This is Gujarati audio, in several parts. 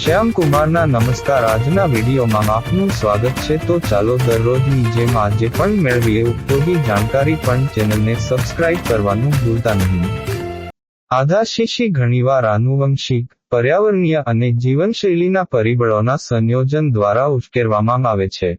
શ્યામ કુમારના નમસ્કાર. આજના વિડીયોમાં આપનું સ્વાગત છે. તો ચાલો દરરોજની જેમ આજે પણ મેળવીએ. ઉપયોગી જાણકારી પણ ચેનલને સબસ્ક્રાઇબ કરવાનું ભૂલતા નહીં. આધાશીશી ઘણીવાર આનુવંશિક, પર્યાવરણીય અને જીવનશૈલીના પરિબળોના સંયોજન દ્વારા ઉશ્કેરવામાં આવે છે.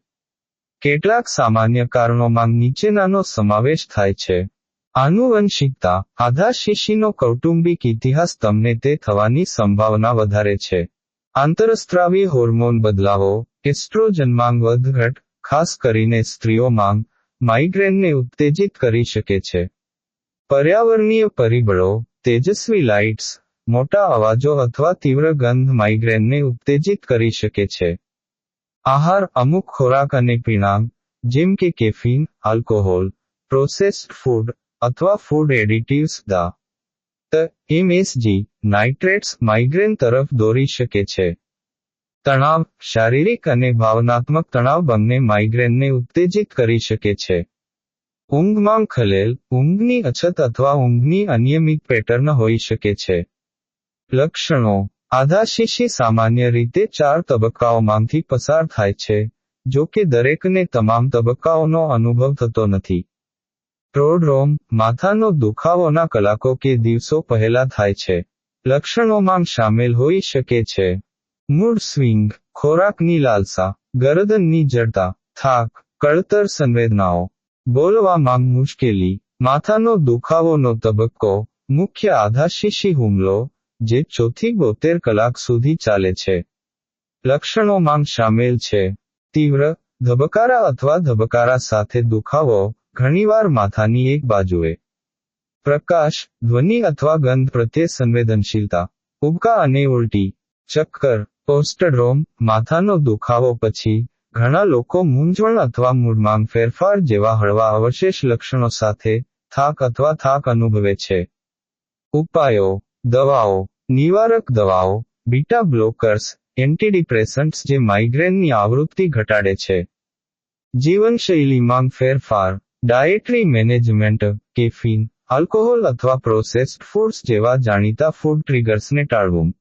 કેટલાક સામાન્ય કારણોમાં નીચેનાનો સમાવેશ થાય છે. આનુવંશિકતા આધાશીશીનો કૌટુંબિક ઇતિહાસ તમને તે થવાની સંભાવના વધારે છે. આંતરસ્ત્રાવી હોર્મોન બદલાવો એસ્ટ્રોજનમાં વધઘટ ખાસ કરીને સ્ત્રીઓમાં માઇગ્રેનને ઉત્તેજિત કરી શકે છે. પર્યાવરણીય પરિબળો, તેજસ્વી લાઇટ્સ, મોટા અવાજો અથવા તીવ્ર ગંધ માઇગ્રેનને ઉત્તેજિત કરી શકે છે. આહાર, અમુક ખોરાક અને પીણાં જેમ કે કેફીન, આલ્કોહોલ, પ્રોસેસ્ડ ફૂડ, અથવા ફૂડ એડિટિવ્સ દા. એમએસજી નાઇટ્રેટ્સ માઇગ્રેન તરફ દોરી શકે છે. તણાવ, શારીરિક અને ભાવનાત્મક તણાવ બંને માઇગ્રેનને ઉત્તેજિત કરી શકે છે. ઊંઘમાં ખલેલ, ઊંઘની અછત અથવા ઊંઘની અનિયમિત પેટર્ન હોઈ શકે છે. લક્ષણો આધાશીશી સામાન્ય રીતે ચાર તબક્કાઓમાંથી પસાર થાય છે, જો કે દરેકને તમામ તબક્કાઓનો અનુભવ થતો નથી. પ્રોડ્રોમ માથાનો દુખાવોના કલાકો કે દિવસો પહેલા થાય છે. લક્ષણોમાં સામેલ હોઈ શકે છે. મૂડ સ્વિંગ, ખોરાકની લાલસા, ગરદનની જડતા, થાક, કળતર સંવેદનાઓ. બોલવામાં મુશ્કેલી, માથાનો દુખાવોનો તબક્કો, મુખ્ય આધાશીશી હુમલો, જે ચોથી બોતેર કલાક સુધી ચાલે છે. લક્ષણોમાં સામેલ છે. તીવ્ર, ધબકારા અથવા ધબકારા સાથે દુખાવો ઘણીવાર માથાની એક બાજુએ પ્રકાશ, ધ્વનિ અથવા ગંધ પ્રત્યે સંવેદનશીલતા, ઉબકા અને ઉલટી, ચક્કર પોસ્ટડ્રોમ માથાનો દુખાવો પછી ઘણા લોકો મૂંઝવણ અથવા મૂળમાં ફેરફાર જેવા હળવા અવશેષ લક્ષણો સાથે થાક અથવા થાક અનુભવે છે. ઉપાયો. દવાઓ. નિવારક દવાઓ. બીટા બ્લોકર્સ, એન્ટીડિપ્રેસન્ટ્સ જે માઇગ્રેનની આવૃત્તિ ઘટાડે છે. જીવનશૈલીમાં ફેરફાર. ડાયેટરી મેનેજમેન્ટ, કેફીન, આલ્કોહોલ અથવા પ્રોસેસ્ડ ફૂડ્સ જેવા જાણીતા ફૂડ ટ્રિગર્સને ટાળવું.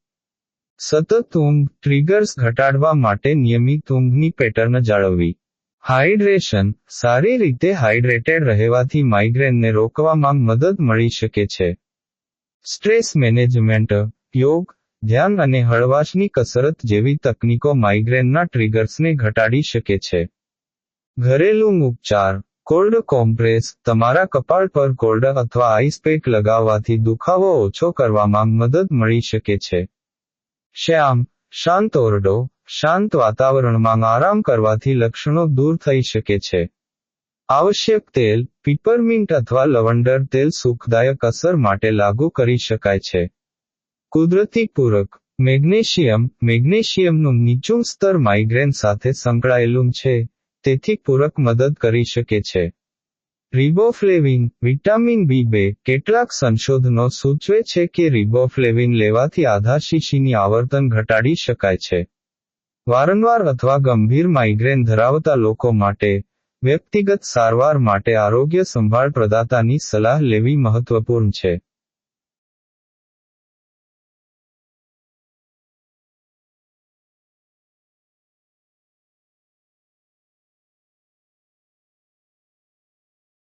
સતત ઊંઘ ટ્રિગર્સ ઘટાડવા માટે નિયમિત ઊંઘની પેટર્ન જાળવવી. હાઇડ્રેશન, સારી રીતે હાઇડ્રેટેડ રહેવાથી માઇગ્રેનને રોકવામાં મદદ મળી શકે છે. સ્ટ્રેસ મેનેજમેન્ટ, યોગ, ધ્યાન અને હળવાશની કસરત જેવી તકનીકો માઇગ્રેનના ટ્રિગર્સને ઘટાડી શકે છે. ઘરેલું ઉપચાર કોલ્ડ કોમ્પ્રેસ તમારા કપાળ પર કોલ્ડ અથવા આઈસ પેક લગાવવાથી દુખાવો ઓછો કરવામાં મદદ મળી શકે છે. શ્યામ, શાંત ઓરડો, શાંત વાતાવરણમાં આરામ કરવાથી લક્ષણો દૂર થઈ શકે છે. આવશ્યક તેલ પીપરમિન્ટ અથવા લવંડર તેલ સુખદાયક અસર માટે લાગુ કરી શકાય છે. કુદરતી પૂરક, મેગ્નેશિયમ, મેગ્નેશિયમનું નીચું સ્તર માઇગ્રેન સાથે સંકળાયેલું છે. તેથી પૂરક મદદ કરી શકે છે. રિબોફ્લેવિન, વિટામિન બી બે, કેટલાક સંશોધનો સૂચવે છે કે રિબોફ્લેવિન લેવાથી આધાશીશીની આવર્તન ઘટાડી શકાય છે. વારંવાર અથવા ગંભીર માઇગ્રેન ધરાવતા લોકો માટે, વ્યક્તિગત સારવાર માટે આરોગ્ય સંભાળ પ્રદાતાની સલાહ લેવી મહત્વપૂર્ણ છે.